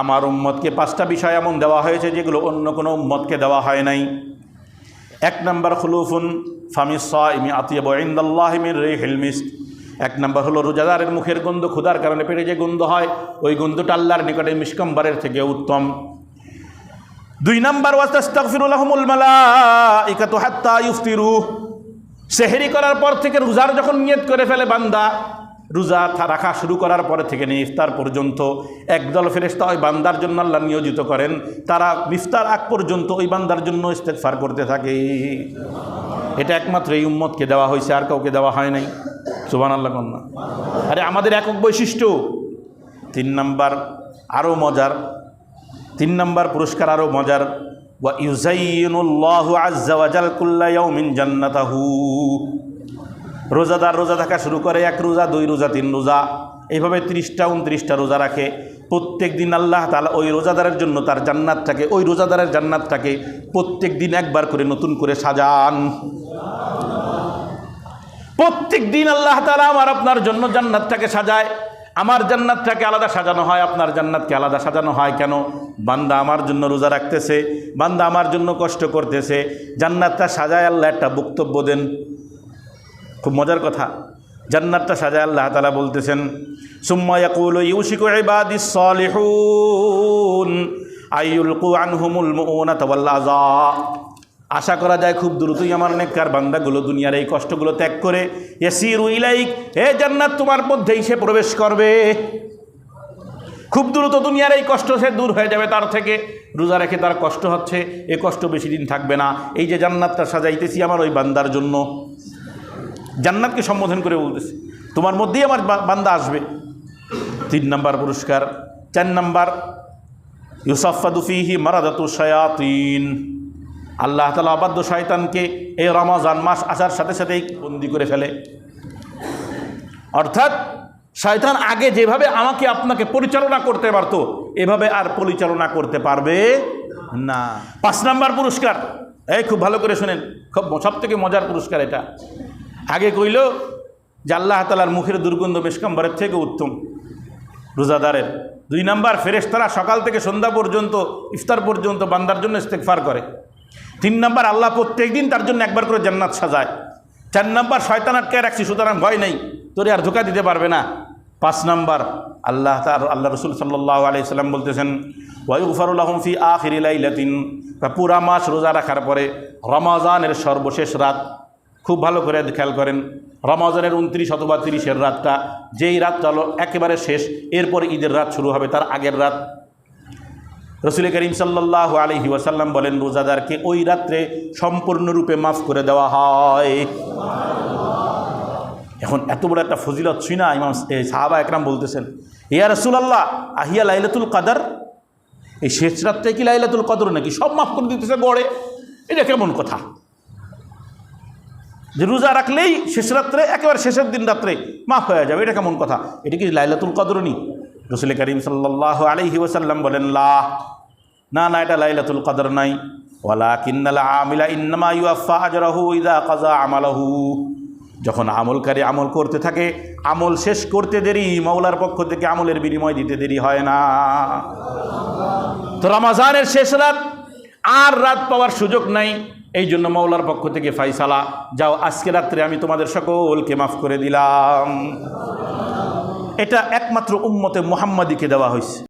আমার উম্মতকে পাঁচটা বিষয় এমন দেওয়া হয়েছে যেগুলো অন্য কোনো উম্মতকে দেওয়া হয় নাই। এক নম্বর খুলুফুন ফামিসা ইমি আতিয়াব ইন্দাল্লাহিমির রে হিলমিস্ক এক নম্বর হলো রোজাদারের মুখের গন্ধ ক্ষুধার কারণে পেটে যে গন্ধ হয়, ওই গন্ধটা আল্লাহর নিকটে মিসকম্বারের থেকে উত্তম। দুই নাম্বার ওয়াস্তাগফিরুল্লাহুমুল মালাইকাতু হাত্তা ইফতিরু সেহেরি করার পর থেকে রোজার যখন নিয়ত করে ফেলে বান্দা রোজা রাখা শুরু করার পরে থেকে নিয়ে ইফতার পর্যন্ত একদল ফেরেস্তা ওই বান্দার জন্য আল্লাহ নিয়োজিত করেন। তারা ইফতার আগ পর্যন্ত ওই বান্দার জন্য ইস্তেকফার করতে থাকে। এটা একমাত্র এই উম্মতকে দেওয়া হয়েছে, আর কাউকে দেওয়া হয় নাই। সুবান আল্লাহ কন্যা আরে আমাদের একক বৈশিষ্ট্য, তিন নাম্বার আরও মজার, তিন নম্বর পুরস্কার আরও মজার, ওয়া ইউজাইনুল্লাহু আজ্জা ওয়াজাল কুল্লা ইয়াউমিন জান্নাতাহু। রোজাদার রোজা থাকা শুরু করে এক রোজা, দুই রোজা, তিন রোজা। এইভাবে ত্রিশটা, উনত্রিশটা রোজা রাখে। প্রত্যেক দিন আল্লাহ তালা ওই রোজাদারের জন্য তার জান্নাতটাকে, ওই রোজাদারের জান্নাতটাকে প্রত্যেক দিন একবার করে নতুন করে সাজান। প্রত্যেক দিন আল্লাহ তালা আমার আপনার জন্য জান্নাতটাকে সাজায়। আমার জান্নাতটাকে আলাদা সাজানো হয়, আপনার জান্নাতকে আলাদা সাজানো হয় কেন? বান্দা আমার জন্য রোজা রাখতেছে, বান্দা আমার জন্য কষ্ট করতেছে। জান্নাতটা সাজায় আল্লাহ একটা বক্তব্য দেন। খুব মজার কথা। জান্নাতটা সাজায় আল্লাহ তালা বলতেছেন, সুম্মা ইয়াকুলু আশা করা যায় খুব দ্রুতই আমার নেককার বান্দাগুলো দুনিয়ার এই কষ্টগুলো ত্যাগ করে, ইয়াসিরু ইলাইক, হে জান্নাত, তোমার মধ্যেই সে প্রবেশ করবে। খুব দ্রুত দুনিয়ার এই কষ্ট সে দূর হয়ে যাবে তার থেকে। রোজা রেখে তার কষ্ট হচ্ছে, এ কষ্ট বেশি দিন থাকবে না। এই যে জান্নাতটা সাজাইতেছি আমার ওই বান্দার জন্য। জান্নাতকে সম্বোধন করে বলতেছে, তোমার মধ্যেই আমার বান্দা আসবে। তিন নাম্বার পুরস্কার, চার নাম্বার ইউসাফাদুফিহি মারাদাতু শায়াতিন। আল্লাহ তালা অবাধ্য শয়তানকে এই রমাজান মাস আসার সাথে সাথেই বন্দি করে ফেলে। অর্থাৎ শয়তান আগে যেভাবে আমাকে, আপনাকে পরিচালনা করতে পারতো, এভাবে আর পরিচালনা করতে পারবে না। পাঁচ নাম্বার পুরস্কার, এই খুব ভালো করে শোনেন, খুব সব থেকে মজার পুরস্কার এটা। আগে কইল যে আল্লাহ তালার মুখের দুর্গন্ধ বেশকাম্বারের থেকে উত্তম, রোজাদারের। দুই নাম্বার, ফেরেশতারা সকাল থেকে সন্ধ্যা পর্যন্ত, ইফতার পর্যন্ত বান্দার জন্য ইস্তেকফার করে। তিন নাম্বার, আল্লাহ প্রত্যেক দিন তার জন্য একবার করে জান্নাত সাজায়। চার নাম্বার, শয়তান আটকায় রাখছি, সুতরাং ভয় নেই, তোরে আর ধোকা দিতে পারবে না। পাঁচ নাম্বার, আল্লাহ তার আল্লাহ রসুল সাল্লাহ আলি সাল্লাম বলতেছেন আখির লাইলাতিন পুরা মাস রোজা রাখার পরে রমাজানের সর্বশেষ রাত খুব ভালো করে খেয়াল করেন, রমাজানের উনত্রিশ অথবা তিরিশের রাতটা, যেই রাতটা হলো একেবারে শেষ, এরপর ঈদের রাত শুরু হবে, তার আগের রাত। রসুল করিম সাল্লাহ আলহি ওয়াসাল্লাম বলেন, রোজাদারকে ওই রাত্রে সম্পূর্ণরূপে মাফ করে দেওয়া হয়। এখন এত বড় একটা ফজিলত ছুই না ইমাম সাহাবা একরাম বলতেছেন, ইয়া রসুলাল্লাহ, আহিয়া লাইলাতুল কাদার? এই শেষ রাত্রে কি লাইলাতুল কদর নাকি? সব মাফ করে দিতেছে গড়ে। এটা কেমন কথা? যে রোজা রাখলেই শেষ রাত্রে, একেবারে শেষের দিন রাত্রে মাফ হয়ে যাবে। এটা কেমন কথা? এটা কি লাইলাতুল কদর নি রসুল করিম সাল্লাহ আলহি ওসাল্লাম বলেন, লা, না না, এটা লাইলাতুল কদর নাই। ওয়ালা কিন্নাল আমিলা ইন্নামা ইউআফা আজরাহু ইদা কাজা আমালাহু। যখন আমলকারী আমল করতে থাকে, আমল শেষ করতে দেরি মৌলার পক্ষ থেকে আমলের বিনিময় দিতে দেরি হয় না। তো রমাজানের শেষ রাত, আর রাত পাওয়ার সুযোগ নাই। এই জন্য মাওলার পক্ষ থেকে ফাইসালা, যাও, আজকে রাত্রে আমি তোমাদের সকলকে মাফ করে দিলাম। এটা একমাত্র উম্মতে মোহাম্মদীকে দেওয়া হয়েছে।